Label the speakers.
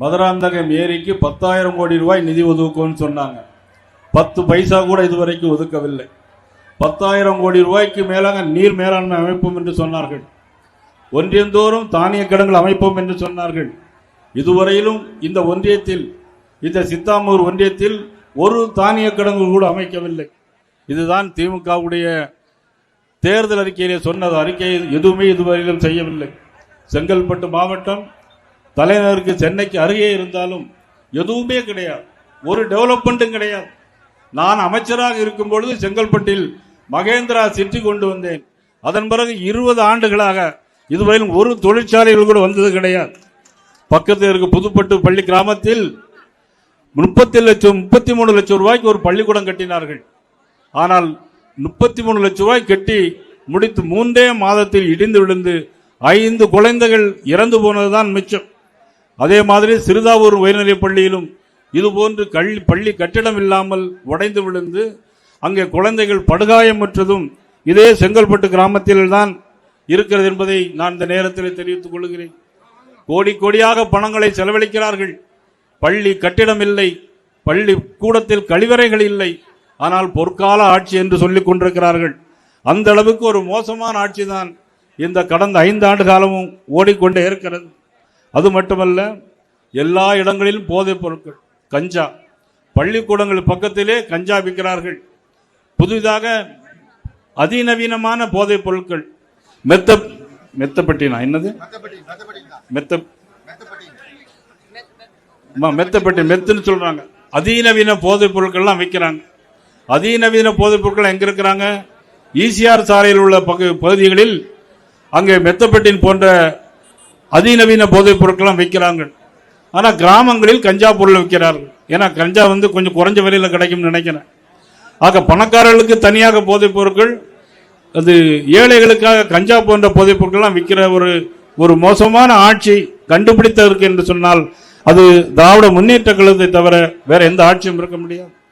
Speaker 1: மதுராந்தகம் ஏரிக்கு பத்தாயிரம் கோடி ரூபாய் நிதி ஒதுக்கும்னு சொன்னாங்க. பத்து பைசா கூட இதுவரைக்கும் ஒதுக்கவில்லை. பத்தாயிரம் கோடி ரூபாய்க்கு மேலாக நீர் மேலாண்மை அமைப்போம் என்று சொன்னார்கள். ஒன்றியந்தோறும் தானிய கிடங்கள் அமைப்போம் என்று சொன்னார்கள். இதுவரையிலும் இந்த ஒன்றியத்தில் இந்த சித்தாமூர் ஒன்றியத்தில் ஒரு தானிய கிடங்கு கூட அமைக்கவில்லை. இதுதான் திமுகவுடைய தேர்தல் அறிக்கையிலே சொன்னது. அறிக்கை எதுவுமே இதுவரையிலும் செய்யவில்லை. செங்கல்பட்டு மாவட்டம் தலைநகருக்கு சென்னைக்கு அருகே இருந்தாலும் எதுவுமே கிடையாது. ஒரு டெவலப்மெண்ட்டும் கிடையாது. நான் அமைச்சராக இருக்கும் பொழுது செங்கல்பட்டில் மகேந்திரா சிட்டி கொண்டு வந்தேன். அதன் பிறகு இருபது ஆண்டுகளாக இதுவரையிலும் ஒரு தொழிற்சாலைகள் கூட வந்தது கிடையாது. பக்கத்தில் இருக்க புதுப்பட்டு பள்ளி கிராமத்தில் முப்பத்தி லட்சம் முப்பத்தி மூணு லட்சம் ரூபாய்க்கு ஒரு பள்ளிக்கூடம் கட்டினார்கள். ஆனால் முப்பத்தி மூணு லட்சம் ரூபாய் கட்டி முடித்து மூன்றே மாதத்தில் இடிந்து விழுந்து ஐந்து குழந்தைகள் இறந்து போனதுதான் மிச்சம். அதே மாதிரி சிறுதாவூர் உயர்நிலைப் பள்ளியிலும் இதுபோன்று கல்வி பள்ளி கட்டிடம் இல்லாமல் உடைந்து விழுந்து அங்கே குழந்தைகள் படுகாயமுற்றதும் இதே செங்கல்பட்டு கிராமத்தில்தான் இருக்கிறது என்பதை நான் இந்த நேரத்தில் தெரிவித்துக் கொள்கிறேன். கோடி கோடியாக பணங்களை செலவழிக்கிறார்கள். பள்ளி கட்டிடம் இல்லை. பள்ளி கூடத்தில் கழிவறைகள் இல்லை. ஆனால் பொற்கால ஆட்சி என்று சொல்லிக் கொண்டிருக்கிறார்கள். அந்த அளவுக்கு ஒரு மோசமான ஆட்சி தான் இந்த கடந்த ஐந்து ஆண்டு காலமும் ஓடிக்கொண்டே இருக்கிறது. அது மட்டுமல்ல எல்லா இடங்களிலும் போதைப் பொருட்கள் கஞ்சா. பள்ளிக்கூடங்கள் பக்கத்திலே கஞ்சா விற்கிறார்கள். புதிதாக அதிநவீனமான போதைப் பொருட்கள். மெத்த மெத்தப்பட்டினா என்னது? மெத்த மெத்தப்பட்டி மெத்துன்னு சொல்றாங்க. அதிநவீன போதைப் பொருட்கள்லாம் விற்கிறாங்க. அதிநவீன போதைப் பொருட்கள் எங்க இருக்கிறாங்க? ஈசிஆர் சாலையில் உள்ள பகு- பகுதிகளில் அங்கே மெத்தப்பட்டின் போன்ற அதிநவீன போதைப் பொருட்கள்லாம் விற்கிறாங்க. ஆனால் கிராமங்களில் கஞ்சா பொருள் விற்கிறார்கள். ஏன்னா கஞ்சா வந்து கொஞ்சம் குறைஞ்ச விலையில் கிடைக்கும்னு நினைக்கிறேன். ஆக பணக்காரர்களுக்கு தனியாக போதைப் பொருட்கள் அது ஏழைகளுக்காக கஞ்சா போன்ற போதைப் பொருட்கள்லாம் விற்கிற ஒரு ஒரு மோசமான ஆட்சி கண்டுபிடித்ததற்கு என்று சொன்னால் அது திராவிட முன்னேற்ற கழகத்தை தவிர வேற எந்த ஆட்சியும் இருக்க முடியாது.